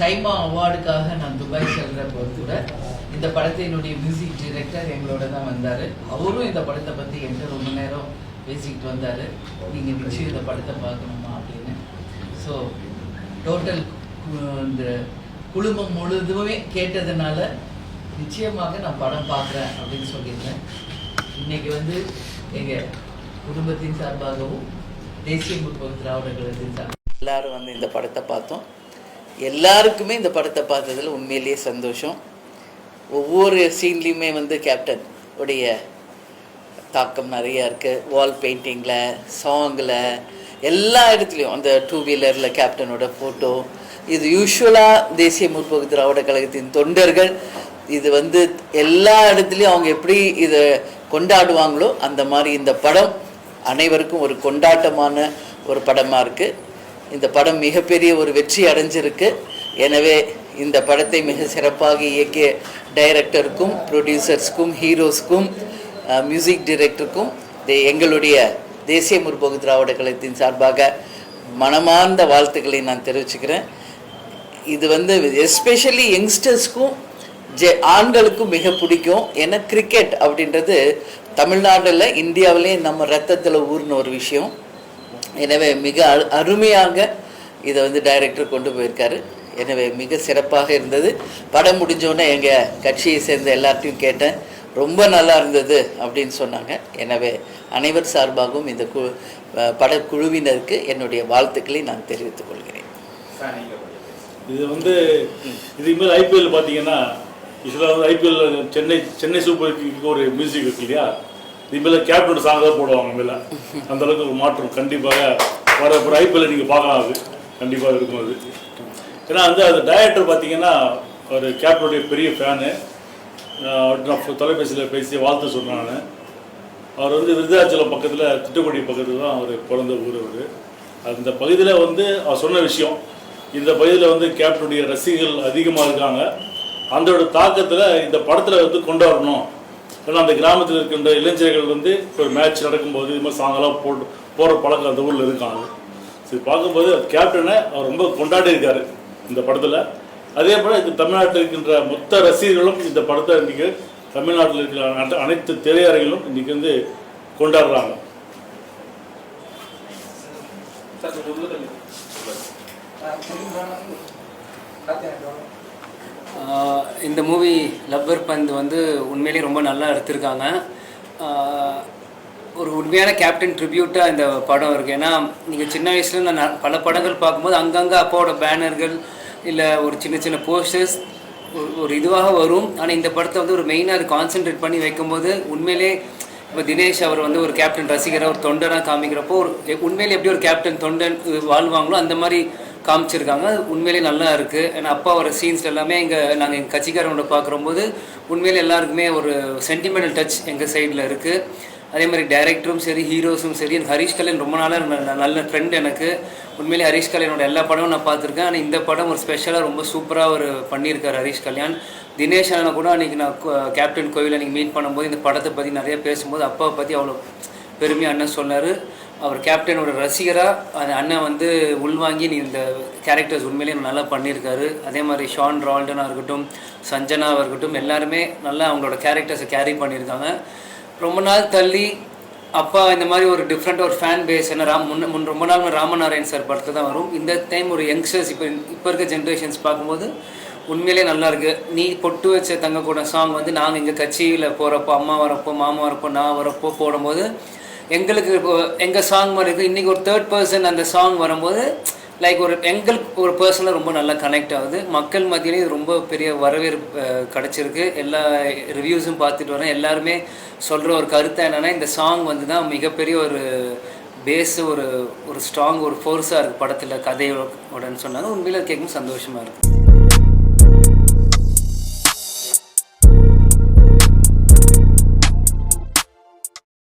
சைமா அவார்டுக்காக நான் துபாய் செல்றப்போ கூட இந்த படத்தினுடைய மியூசிக் டைரக்டர் எங்களோட தான் வந்தார். அவரும் இந்த படத்தை பற்றி என்கிட்ட ரொம்ப நேரம் பேசிக்கிட்டு வந்தார். நீங்கள் நிச்சயம் இந்த படத்தை பார்க்கணுமா அப்படின்னு. ஸோ டோட்டல் இந்த குழுமம் முழுதுமே கேட்டதுனால நிச்சயமாக நான் படம் பார்க்குறேன் அப்படின்னு சொல்லியிருந்தேன். இன்னைக்கு வந்து எங்கள் குடும்பத்தின் சார்பாகவும் தேசிய முற்போக்கு திராவிட கழகத்தின் சார்பாக எல்லாரும் வந்து இந்த படத்தை பார்த்தோம். எல்லாருக்குமே இந்த படத்தை பார்த்ததில் உண்மையிலேயே சந்தோஷம். ஒவ்வொரு சீன்லேயுமே வந்து கேப்டன் உடைய தாக்கம் நிறையா இருக்குது வால் பெயிண்டிங்கில் சாங்கில் எல்லா இடத்துலையும். அந்த டூ வீலரில் கேப்டனோட ஃபோட்டோ இது யூஸ்வலாக தேசிய முற்போக்கு திராவிட கழகத்தின் தொண்டர்கள். இது வந்து எல்லா இடத்துலையும் அவங்க எப்படி இதை கொண்டாடுவாங்களோ அந்த மாதிரி இந்த படம் அனைவருக்கும் ஒரு கொண்டாட்டமான ஒரு படமாக இருக்குது இந்த படம் மிகப்பெரிய ஒரு வெற்றி அடைஞ்சிருக்கு. எனவே இந்த படத்தை மிக சிறப்பாக இயக்கிய டைரக்டருக்கும் ப்ரொடியூசர்ஸ்க்கும் ஹீரோஸ்க்கும் மியூசிக் டிரெக்டருக்கும் எங்களுடைய தேசிய முற்போக்கு திராவிட கழகத்தின் சார்பாக மனமார்ந்த வாழ்த்துக்களை நான் தெரிவிச்சுக்கிறேன். இது வந்து எஸ்பெஷலி யங்ஸ்டர்ஸ்க்கும் ஜெ ஆண்களுக்கும் மிக பிடிக்கும். ஏன்னா கிரிக்கெட் அப்படின்றது தமிழ்நாட்டில் இந்தியாவிலே நம்ம ரத்தத்தில் ஊர்ன ஒரு விஷயம். எனவே மிக அரு அருமையாக இதை வந்து டைரக்டர் கொண்டு போயிருக்காரு. எனவே மிக சிறப்பாக இருந்தது. படம் முடிஞ்சோடனே எங்கள் கட்சியை சேர்ந்த எல்லார்ட்டையும் கேட்டேன். ரொம்ப நல்லா இருந்தது அப்படின்னு சொன்னாங்க. எனவே அனைவர் சார்பாகவும் இந்த கு படக்குழுவினருக்கு என்னுடைய வாழ்த்துக்களை நான் தெரிவித்துக் கொள்கிறேன். இது வந்து இதுக்கு ஐபிஎல் பார்த்தீங்கன்னா இதில் வந்து ஐபிஎல் சென்னை சென்னை சூப்பர் கிங்க்கு ஒரு மியூசிக் இருக்கு இல்லையா? இது கேப்டன் கேப்டனோட சாங் தான் போடுவாங்க மேல அந்த அளவுக்கு ஒரு மாற்றம் கண்டிப்பாக வர ஒரு ஐபிஎல் நீங்கள் பார்க்கலாம் அது. கண்டிப்பாக இருக்கும் அது. ஏன்னா வந்து அது டைரக்டர் பார்த்தீங்கன்னா ஒரு கேப்டனுடைய பெரிய ஃபேனு நான் தொலைபேசியில் பேசி வாழ்த்து சொன்னேன் நான். அவர் வந்து விருதாச்சலம் பக்கத்தில் திட்டுக்குடி பக்கத்தில் தான் அவர் பிறந்த ஊர் அவர். அந்த பகுதியில் வந்து அவர் சொன்ன விஷயம் இந்த பகுதியில் வந்து கேப்டனுடைய ரசிகர்கள் அதிகமாக இருக்காங்க. அதோட தாக்கத்தில் இந்த படத்தில் வந்து கொண்டு வரணும் ஏன்னா அந்த கிராமத்தில் இருக்கின்ற இளைஞர்கள் வந்து ஒரு மேட்ச் நடக்கும்போது இது மாதிரி சாங்கெல்லாம் போட்டு போகிற பழக்கம் அந்த ஊரில் இருக்காங்க சரி பார்க்கும்போது கேப்டனை அவர் ரொம்ப கொண்டாடி இருக்காரு இந்த படத்தில். அதே போல் இது தமிழ்நாட்டில் இருக்கின்ற மொத்த ரசிகர்களும் இந்த படத்தை இன்றைக்கி தமிழ்நாட்டில் இருக்கிற அனைத்து திரையரங்கிலும் இன்றைக்கி வந்து கொண்டாடுறாங்க. Gracias. இந்த மூவி லவ்வர் பந்த் வந்து உண்மையிலேயே ரொம்ப நல்லா எடுத்திருக்காங்க. ஒரு உண்மையான கேப்டன் ட்ரிபியூட்டாக இந்த படம் இருக்குது ஏன்னா நீங்கள் சின்ன வயசில் நான் பல படங்கள் பார்க்கும்போது அங்கங்கே அப்பாவோட பேனர்கள் இல்லை ஒரு சின்ன சின்ன போஸ்டர்ஸ் ஒரு ஒரு இதுவாக வரும். ஆனால் இந்த படத்தை வந்து ஒரு மெயினாக அது கான்சென்ட்ரேட் பண்ணி வைக்கும்போது உண்மையிலே இப்போ தினேஷ் அவர் வந்து ஒரு கேப்டன் ரசிகராக ஒரு தொண்டனாக காமிக்கிறப்போ ஒரு உண்மையிலே எப்படி ஒரு கேப்டன் தொண்டன் வாழ்வாங்களோ அந்த மாதிரி காமிச்சிருக்காங்க. உண்மையிலே நல்லா இருக்குது ஏன்னா அப்பா வர சீன்ஸ் எல்லாமே எங்கள் நாங்கள் எங்கள் கட்சிக்காரங்களோட பார்க்குறம்போது உண்மையிலே எல்லாருக்குமே ஒரு சென்டிமெண்டல் டச் எங்கள் சைடில் இருக்குது அதே மாதிரி டைரக்டரும் சரி ஹீரோஸும் சரி எனக்கு ஹரிஷ் கல்யாண் ரொம்ப நாளாக ந- நல்ல ஃப்ரெண்ட் எனக்கு. உண்மையிலே ஹரிஷ் கல்யாணோட எல்லா படமும் நான் பார்த்துருக்கேன். ஆனால் இந்த படம் ஒரு ஸ்பெஷலாக ரொம்ப சூப்பராக ஒரு பண்ணியிருக்காரு ஹரிஷ் கல்யாண். தினேஷ் அண்ணனை கூட அன்றைக்கி நான் கேப்டன் கோவில் அன்றைக்கி மீட் பண்ணும்போது இந்த படத்தை பற்றி நிறைய பேசும்போது அப்பாவை பற்றி அவ்வளோ பெருமையாக அண்ணன் சொன்னார். அவர் கேப்டனோட ரசிகராக அந்த அண்ணன் வந்து உள்வாங்கி நீ இந்த கேரக்டர்ஸ் உண்மையிலேயே நல்லா பண்ணியிருக்காரு. அதே மாதிரி ஷான் ரால்டனாக இருக்கட்டும் சஞ்சனாவாக இருக்கட்டும் எல்லாருமே நல்லா அவங்களோட கேரக்டர்ஸை கேரி பண்ணியிருக்காங்க. ரொம்ப நாள் தள்ளி அப்பா இந்த மாதிரி ஒரு டிஃப்ரெண்ட் ஒரு ஃபேன் பேஸ் என்ன ராம் முன்ன முன் ரொம்ப நாள் ராமநாராயண் சார் படத்தில் தான் வரும். இந்த டைம் ஒரு யங்ஸ்டர்ஸ் இப்போ இப்போ இருக்க ஜென்ரேஷன்ஸ் பார்க்கும்போது உண்மையிலே நல்லா இருக்கு. நீ பொட்டு வச்ச தங்க கூட சாங் வந்து நாங்கள் எங்கள் கட்சியில் போகிறப்போ அம்மா வரப்போ மாமா வரப்போ நான் வரப்போ போடும்போது எங்களுக்கு இப்போ எங்கள் சாங் மாதிரி இருக்கு இன்றைக்கி ஒரு தேர்ட் பர்சன் அந்த சாங் வரும்போது லைக் ஒரு எங்களுக்கு ஒரு பர்சனாக ரொம்ப நல்லா கனெக்ட் ஆகுது. மக்கள் மத்தியிலே இது ரொம்ப பெரிய வரவேற்பு கிடச்சிருக்கு. எல்லா ரிவ்யூஸும் பார்த்துட்டு வரேன். எல்லாருமே சொல்கிற ஒரு கருத்தை என்னென்னா இந்த சாங் வந்து தான் மிகப்பெரிய ஒரு பேஸ் ஒரு ஒரு ஸ்ட்ராங் ஒரு ஃபோர்ஸாக இருக்குது படத்தில் கதையோடன்னு சொன்னாங்க. உண்மையில் கேட்கும் சந்தோஷமாக இருக்குது